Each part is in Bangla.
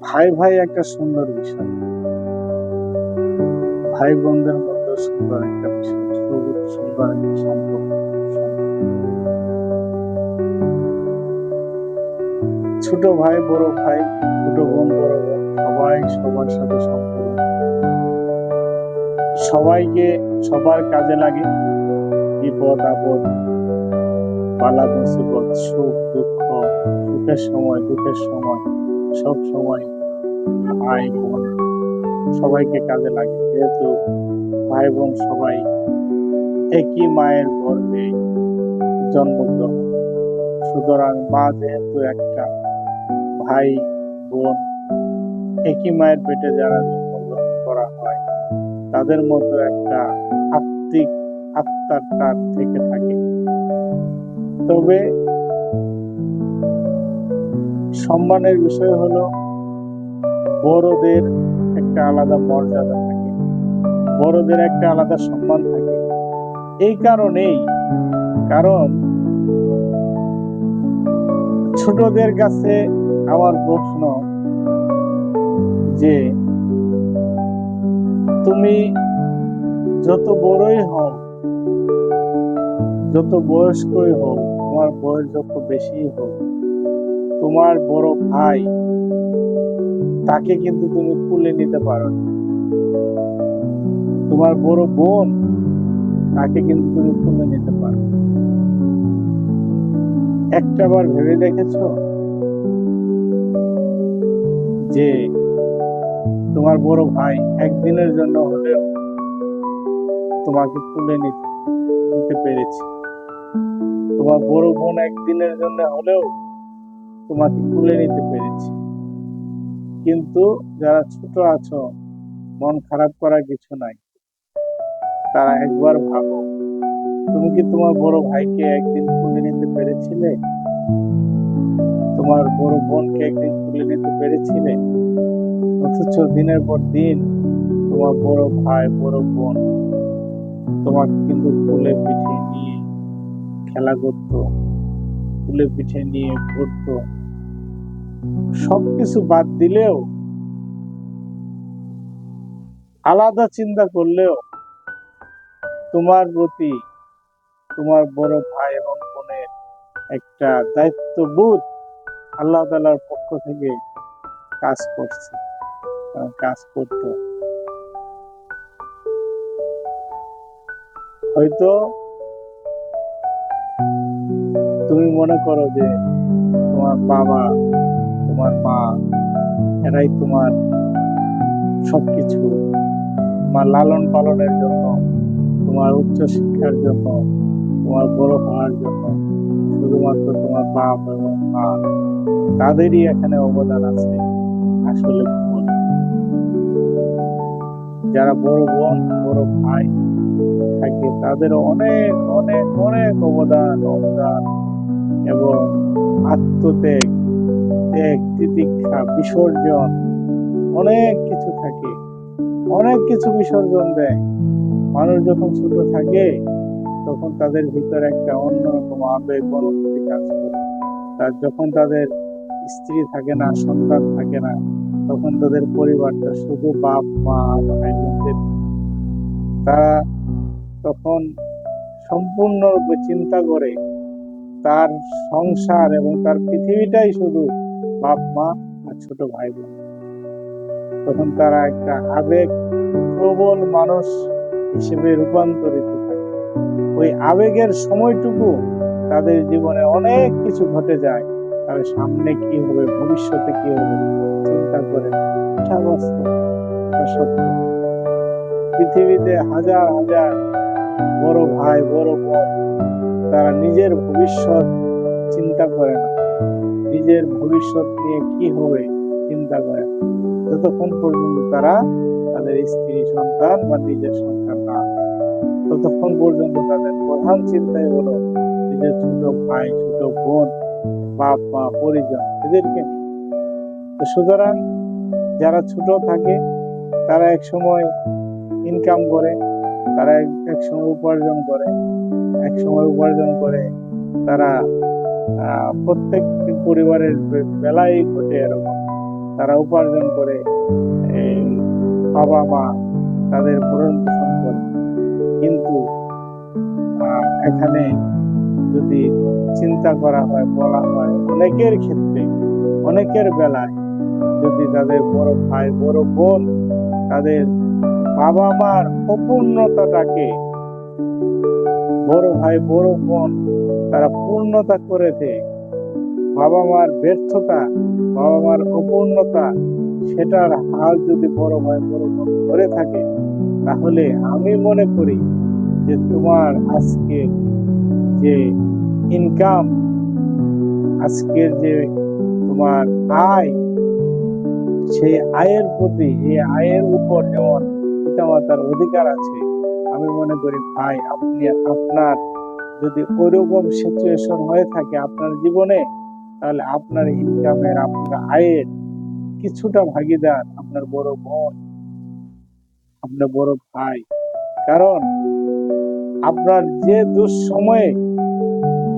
ভাই ভাই একটা সুন্দর বিষয়। ভাই বোনদের মধ্যে সুন্দর একটা বিষয়। সুন্দর একটা সম্পর্ক। ছোট ভাই, বড় ভাই, ছোট বোন, বড় বোন, সবাই সবার সাথে সম্পর্ক। সবাইকে সবার কাজে লাগে। বিপদ, আপদ পালা মুসিবত সুখ, দুঃখ, সুখের সময়, দুঃখের সময়। সব সময় ভাই বোন সবাইকে কাজে লাগে। যেহেতু ভাই বোন সবাই একই মায়ের গর্ভে জন্মগ্রহণ। সুতরাং মা যেহেতু একটা ভাই বোন, একই মায়ের পেটে যারা জন্মগ্রহণ করা হয়, তাদের মধ্যে একটা আত্মিক আত্মার টান থেকে থাকে। তবে সম্মানের বিষয় হলো, বড়দের একটা আলাদা মর্যাদা থাকে, বড়দের একটা আলাদা সম্মান থাকে। এই কারণেই, কারণ ছোটদের কাছে আমার প্রশ্ন যে, তুমি যত বড়ই হও, যত বয়স্কই হোক তোমার বয়স যত বেশি হোক তোমার বড় ভাই, তাকে কিন্তু তুমি কুলে নিতে পারো তোমার বড় বোন, তাকে কিন্তু তুমি কুলে নিতে পারো না। একটাবার ভেবে দেখেছ যে তোমার বড় ভাই একদিনের জন্য হলেও তোমাকে তুলে নিতে পেরেছে তোমার বড় বোন একদিনের জন্য হলেও তোমাকে তুলে নিতে পেরেছি। কিন্তু যারা ছোট আছো, মন খারাপ করার কিছু নাই। তারা একবার ভাবো, তুমি কি তোমার বড় ভাইকে একদিন তুলে নিতে পেরেছিলে? তোমার বড় বোনকে একদিন তুলে নিতে পেরেছিলে? অথচ দিনের পর দিন তোমার বড় ভাই, বড় বোন তোমাকে কিন্তু ফুলে পিঠে নিয়ে খেলা করতো ফুলে পিঠে নিয়ে ঘুরতো। সবকিছু বাদ দিলেও, আলাদা চিন্তা করলেও তোমার প্রতি তোমার বড় ভাই এবং বোনের একটা দায়িত্ববোধ আল্লাহ তালার পক্ষ থেকে কাজ করছে কাজ করতো। হয়তো তুমি মনে করো যে তোমার বাবা তোমার মা এরাই তোমার সবকিছু। তোমার লালন পালনের জন্য, তোমার উচ্চ শিক্ষার জন্য, তোমার বড় হওয়ার জন্য, শুধুমাত্র তোমার বাপ এবং মা, তাদেরই এখানে অবদান আছে। আসলে যারা বড় বোন, বড় ভাই থাকে তাদের অনেক অনেক অনেক অবদান অবদান এবং আত্মত্যাগ ত্যাগ তিতিক্ষা, বিসর্জন, অনেক কিছু থাকে। অনেক কিছু বিসর্জন দেয়। মানুষ যখন ছোট থাকে, তখন তাদের ভিতরে একটা অন্যরকম আবেগ, অনুভূতি কাজ করে। তার যখন তাদের স্ত্রী থাকে না, সন্তান থাকে না, তখন তাদের পরিবারটা শুধু বাপ, মা ভাই বোনদের। তারা তখন সম্পূর্ণরূপে চিন্তা করে, তার সংসার এবং তার পৃথিবীটাই শুধু বাপ মা আর ছোট ভাই বোন তখন তারা একটা আবেগ প্রবল মানুষ হিসেবে রূপান্তরিত থাকে ওই আবেগের সময়টুকু তাদের জীবনে অনেক কিছু ঘটে যায়। তাহলে সামনে কি হবে, ভবিষ্যতে কি হবে, চিন্তা করে পৃথিবীতে হাজার হাজার বড় ভাই, বড় বোন, তারা নিজের ভবিষ্যৎ চিন্তা করে না। নিজের ভবিষ্যৎ নিয়ে কি হবে চিন্তা করে যতক্ষণ পর্যন্ত তারা তাদের স্ত্রী, সন্তান বা নিজের সন্তান না ততক্ষণ পর্যন্ত তাদের প্রধান চিন্তাই হলো নিজের ছোট ভাই, ছোট বোন, বাপ মা পরিজন এদেরকে তো সুতরাং যারা ছোট থাকে, তারা এক সময় ইনকাম করে, তারা এক- সময় উপার্জন করে, এক সময় উপার্জন করে, তারা প্রত্যেক পরিবারের বেলায় ঘটে এরকম। তারা উপার্জন করে এই বাবা মা তাদের ভরণ পোষণ করে। কিন্তু এখানে যদি চিন্তা করা হয়, বলা হয়, অনেকের ক্ষেত্রে, অনেকের বেলায় যদি তাদের বড় ভাই, বড় বোন তাদের বাবা মার অপূর্ণতাটাকে বড় ভাই, বড় বোন তারা পূর্ণতা করে দেয় বাবা মার ব্যর্থতা বাবা মার অপূর্ণতা, সেটার হাল যদি বড় ভাই বড় বোন করে থাকে, তাহলে আমি মনে করি যে তোমার আজকে যে ইনকাম আজকের যে তোমার আয়, সেই আয়ের প্রতি, এই আয়ের উপর যেমন পিতামাতার অধিকার আছে, আমি মনে করি ভাই, আপনি, আপনার যদি ওইরকম সিচুয়েশন হয়ে থাকে আপনার জীবনে তাহলে আপনার ইনকামের আপনার আয়ের কিছুটা ভাগিদার আপনার বড় বোন, আপনার বড় ভাই। কারণ আপনার যে দুঃসময়ে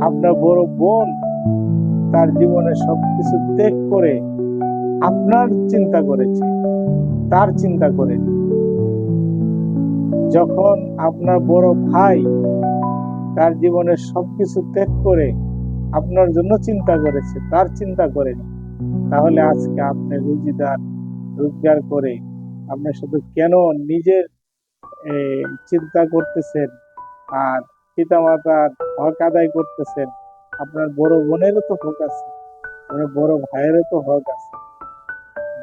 আপনার বড় বোন তার জীবনে সবকিছু ত্যাগ করে আপনার চিন্তা করেছে, তার চিন্তা করেনি। যখন আপনার বড় ভাই তার জীবনের সবকিছু ত্যাগ করে আপনার জন্য চিন্তা করেছে, তার চিন্তা করেনি তাহলে আজকে আপনি রুজিদার, রোজগার করে আপনি শুধু কেন নিজের চিন্তা করতেছেন আর পিতামাতার হক আদায় করতেছেন? আপনার বড় বোনেরও তো হক আছে, আপনার বড় ভাইয়েরও তো হক আছে।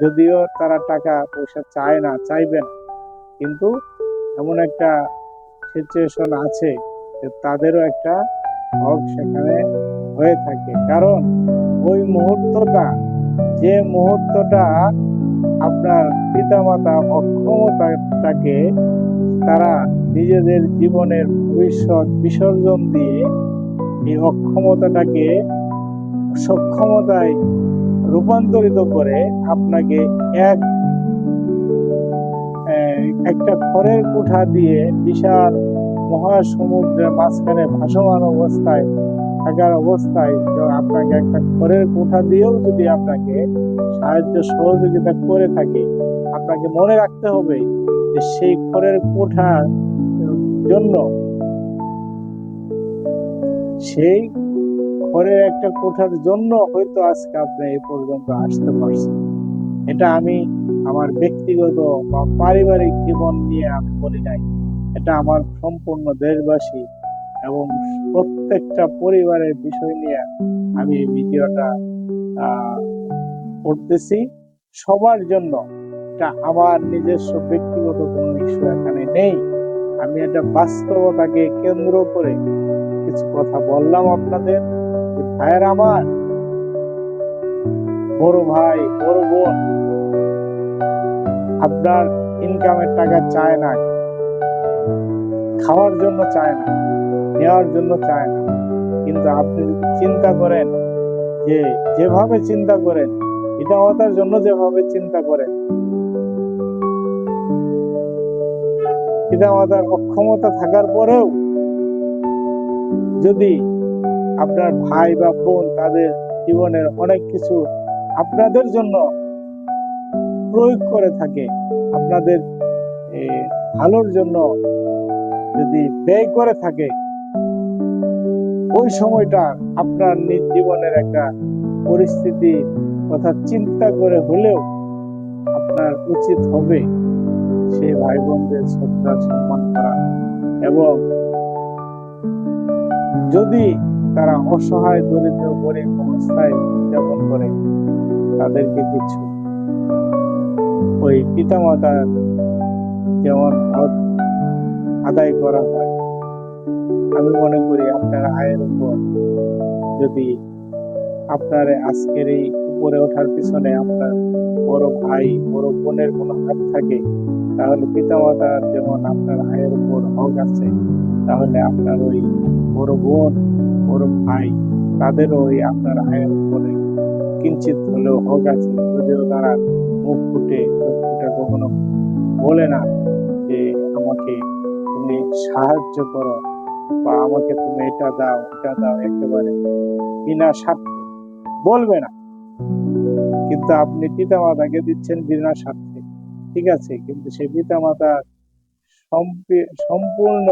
যদিও তারা টাকা পয়সা চায় না, চাইবে না, কিন্তু এমন একটা সিচুয়েশন আছে যে তাদেরও একটা হক সেখানে হয়ে থাকে। কারণ ওই মুহূর্তটা, যে মুহূর্তটা আপনার পিতামাতা অক্ষমতাটাকে তারা নিজেদের জীবনের ভবিষ্যৎ বিসর্জন দিয়ে এই অক্ষমতাটাকে সক্ষমতায় রূপান্তরিত করে আপনাকে এক একটা খড়ের কুঠা দিয়ে বিশাল মহাসমুদ্রের মাঝখানে ভাসমান অবস্থায়, থাকার অবস্থায় আপনাকে একটা খড়ের কোঠা দিয়েও যদি আপনাকে সাহায্য সহযোগিতা করে থাকে, আপনাকে মনে রাখতে হবে যে সেই খড়ের কোঠার জন্য সেই খড়ের একটা কোঠার জন্য হয়তো আজকে আপনি এই পর্যন্ত আসতে পারছেন। এটা আমি আমার ব্যক্তিগত বা পারিবারিক জীবন নিয়ে আমি বলি নাই। এটা আমার সম্পূর্ণ দেশবাসী এবং প্রত্যেকটা পরিবারের বিষয় নিয়ে আমি ভিডিওটা করতেছি। সবার জন্য এটা আমার নিজস্ব ব্যক্তিগত কোনো ইস্যু এখানে নেই। আমি এটা বাস্তবতাকে কেন্দ্র করে কিছু কথা বললাম আপনাদের ভাইয়ের আমার, বড় ভাই, বড় বোন, আপনার ইনকামের টাকা চায় না। খাওয়ার জন্য চায় না, নেওয়ার জন্য চায় না। কিন্তু আপনি যদি চিন্তা করেন যে, যেভাবে চিন্তা করেন এটা মাতার জন্য যেভাবে চিন্তা করেন, পিতা মাতার অক্ষমতা থাকার পরেও যদি আপনার ভাই বা বোন তাদের জীবনের অনেক কিছু আপনাদের জন্য প্রয়োগ করে থাকে, আপনাদের ভালোর জন্য যদি ব্যয় করে থাকে, ওই সময়টা আপনার নিজ জীবনের একটা পরিস্থিতি কথা চিন্তা করে হলেও আপনার উচিত হবে সেই ভাই বোনদের শ্রদ্ধা, সম্মান করা। এবং যদি তারা অসহায়, দরিদ্র, গরিব অবস্থায় উদযাপন করে, তাদেরকে কিছু ওই পিতামাতার যেমন আদায় করা হয়। আমি মনে করি আপনার আয়ের উপর যদি আপনার আজকের এই উপরে ওঠার পিছনে আপনার বড় ভাই, বড় বোনের কোনো হাত থাকে, তাহলে পিতামাতার যেমন আপনার আয়ের উপর হক আছে, তাহলে আপনার ওই বড় বোন, বড় ভাই, তাদেরও ওই আপনার আয়ের উপরে কিঞ্চিত হলেও হক আছে। যদিও তারা মুখ ফুটে চোখ ফুটে কখনো বলে না যে আমাকে তুমি সাহায্য করো বা আমাকে তুমি এটা দাও এটা দাও, একেবারে বিনা স্বার্থে। বলবে না। কিন্তু আপনি পিতা মাতাকে দিচ্ছেন বিনা স্বার্থে। ঠিক আছে, কিন্তু সেই পিতা মাতার সম্পূর্ণ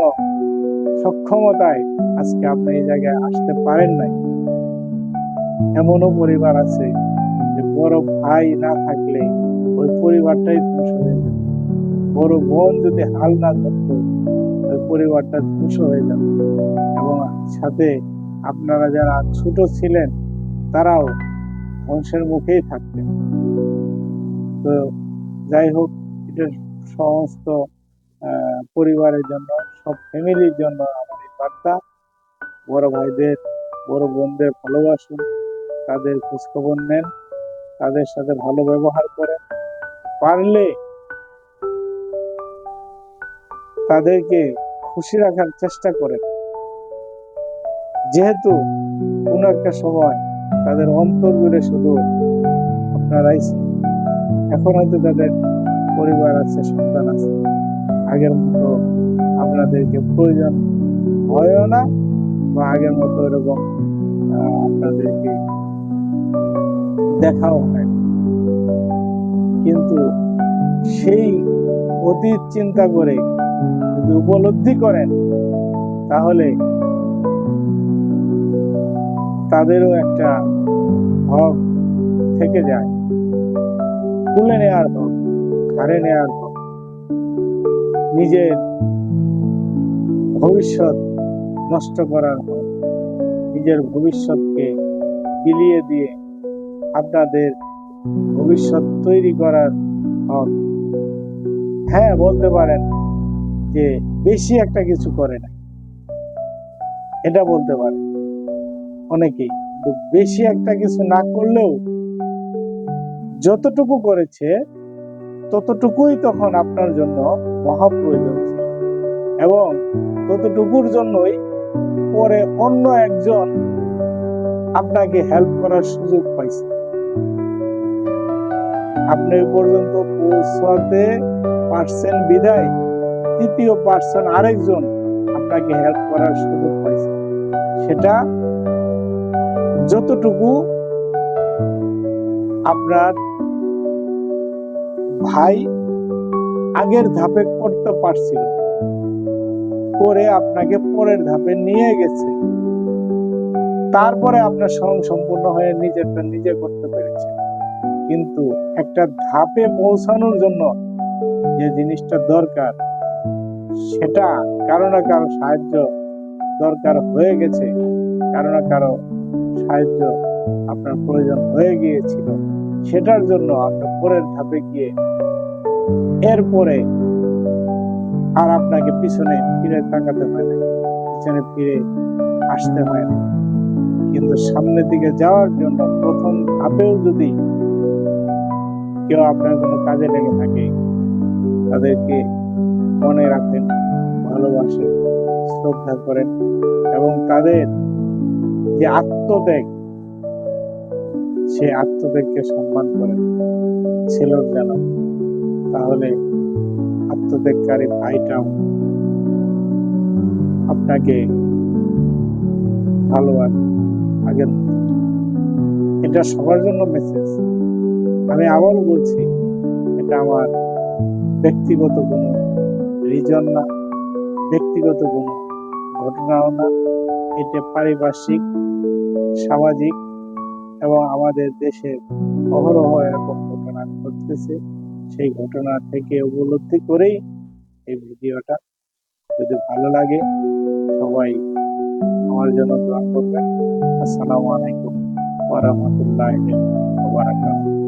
সক্ষমতায় আজকে আপনি এই জায়গায় আসতে পারেন নাই। এমনও পরিবার আছে যে বড় ভাই না থাকলে ওই পরিবারটাই ধ্বংস হয়ে যেত বড় বোন যদি হাল না ওই পরিবারটা ধ্বংস হয়ে যেত এবং সাথে আপনারা যারা ছোট ছিলেন, তারাও ধ্বংসের মুখেই থাকতেন। তো যাই হোক এটা সমস্ত পরিবারের জন্য, সব ফ্যামিলির জন্য এই বার্তা। বড় ভাইদের, বড় বোনদের ভালোবাসুন, তাদের খোঁজখবর নেন, তাদের সাথে ভালো ব্যবহার করেন। পারলে তাদেরকে খুশি রাখার চেষ্টা করেন যেহেতু কোন একটা সময় তাদের অন্তর জুড়ে শুধু আপনারাই এখন হয়তো তাদের পরিবার আছে, সন্তান আছে। আগের মতো আপনাদেরকে প্রয়োজন হয়ও না বা আগের মতো এরকম আপনাদেরকে দেখাও হয় কিন্তু সেই অতীত চিন্তা করে যদি উপলব্ধি করেন, তাহলে তাদেরও একটা হক থেকে যায়। তুলে নেওয়ার হক ঘাড়ে নেওয়ার হক নিজের ভবিষ্যৎ নষ্ট করার হক নিজের ভবিষ্যৎকে বিলিয়ে দিয়ে আপনাদের ভবিষ্যৎ তৈরি করার হক হ্যাঁ বলতে পারেন যে বেশি একটা কিছু করে না। এটা বলতে পারেন অনেকেই। বেশি একটা কিছু না করলেও যতটুকু করেছে, ততটুকুই তখন আপনার জন্য মহা প্রয়োজন ছিল। এবং ততটুকুর জন্যই পরে অন্য একজন আপনাকে হেল্প করার সুযোগ পাইছে। আপনি পর্যন্ত পৌঁছাতে পারছেন বিদায়। তৃতীয় পার্সন আরেকজন আপনাকে হেল্প করার সুযোগ পাইছে। সেটা যতটুকু আপনার ভাই আগের ধাপে করতে পারছিল, করে আপনাকে পরের ধাপে নিয়ে গেছে। তারপরে আপনার স্বয়ং সম্পূর্ণ হয়ে নিজেরটা নিজে করতে পেরেছে। কিন্তু একটা ধাপে পৌঁছানোর জন্য যে জিনিসটা দরকার সেটা কারও না কারও সাহায্য দরকার হয়ে গেছে। কারও না কারও সাহায্য আপনার প্রয়োজন হয়ে গিয়েছিল। সেটার জন্য আপনি পরের ধাপে গিয়ে এরপরে আর আপনাকে পিছনে ফিরে তাকাতে হয় না। পিছনে ফিরে আসতে হয় না। কিন্তু সামনের দিকে যাওয়ার জন্য প্রথম ধাপেও যদি কেউ আপনার কোনো কাজে লেগে থাকে, তাদেরকে মনে রাখেন ভালোবাসেন, শ্রদ্ধা করেন এবং তাদের যে আত্মত্যাগ, সে আত্মত্যাগকে সম্মান করেন ছিল যেন তাহলে আত্মত্যাগকারী ভাইটাও আপনাকে ভালোবাসে আগের মতো। এটা সবার জন্য মেসেজ আমি আবারও বলছি, এটা আমার ব্যক্তিগত কোনো রিজন না ব্যক্তিগত কোনো ঘটনাও না। এটা পারিপার্শ্বিক, সামাজিক এবং আমাদের দেশের অহরহ এরকম ঘটনা ঘটতেছে। সেই ঘটনা থেকে উপলব্ধি করেই এই ভিডিওটা যদি ভালো লাগে, সবাই আমার জন্য দোয়া করবেন। আসসালামু আলাইকুম ওয়া রাহমাতুল্লাহি ওয়া বারাকাতুহু।